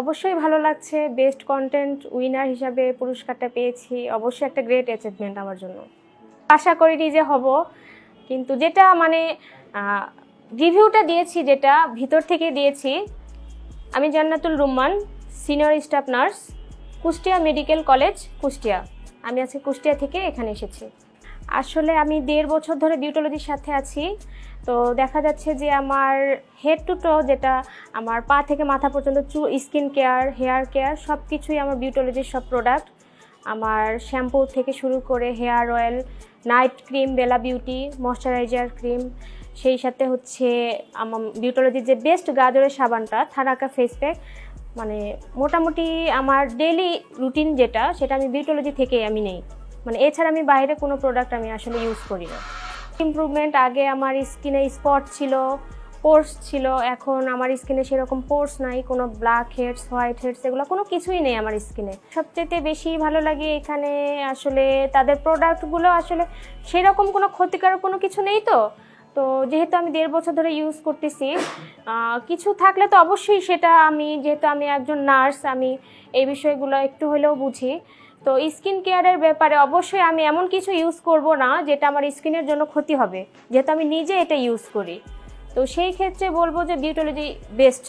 অবশ্যই ভালো লাগছে। বেস্ট কন্টেন্ট উইনার হিসাবে পুরস্কারটা পেয়েছি। অবশ্যই একটা গ্রেট অ্যাচিভমেন্ট আমার জন্য। আশা করিনি যে হব, কিন্তু যেটা মানে রিভিউটা দিয়েছি যেটা, ভিতর থেকে দিয়েছি, আমি Jannatul Rumman senior staff nurse Kushtia medical college Kushtia. আমি আজকে কুষ্টিয়া থেকে এখানে এসেছি। আসলে আমি দেড় বছর ধরে বিউটোলজির সাথে আছি। তো দেখা যাচ্ছে যে আমার হেড টু টো যেটা আমার পা থেকে মাথা পর্যন্ত চু স্কিন কেয়ার হেয়ার কেয়ার সব কিছুই আমার বিউটোলজির সব প্রোডাক্ট আমার শ্যাম্পু থেকে শুরু করে hair oil night cream Bela beauty moisturiser cream সেই সাথে হচ্ছে আমার বিউটোলজির যে বেস্ট গাজরের সাবানটা থারাকা ফেস প্যাক মানে মোটামুটি আমার ডেলি রুটিন যেটা, সেটা আমি বিউটোলজি থেকেই আমি নেই। মানে এছাড়া আমি বাইরে কোনো প্রোডাক্ট আমি আসলে ইউজ করি না। ইমপ্রুভমেন্ট আগে আমার স্কিনে স্পট ছিল পোর্স ছিল, এখন আমার স্কিনে সেরকম পোর্স নাই, কোনো ব্ল্যাক হেডস হোয়াইট হেডস এগুলো কোনো কিছুই নেই আমার স্কিনে সবচেয়ে বেশি ভালো লাগে এখানে আসলে তাদের প্রোডাক্টগুলো আসলে সেরকম কোনো ক্ষতিকারক কোনো কিছু নেই তো। তো যেহেতু আমি দেড় বছর ধরে ইউজ করতেছি কিছু থাকলে তো অবশ্যই সেটা আমি, যেহেতু আমি একজন নার্স আমি এই বিষয়গুলো একটু হলেও বুঝি। তো স্কিন কেয়ারের ব্যাপারে অবশ্যই আমি এমন কিছু ইউজ করব না যেটা আমার স্কিনের জন্য ক্ষতি হবে। যেহেতু আমি নিজে এটা ইউজ করি। তো সেই ক্ষেত্রে বলব যে বিউটোলজি বেস্ট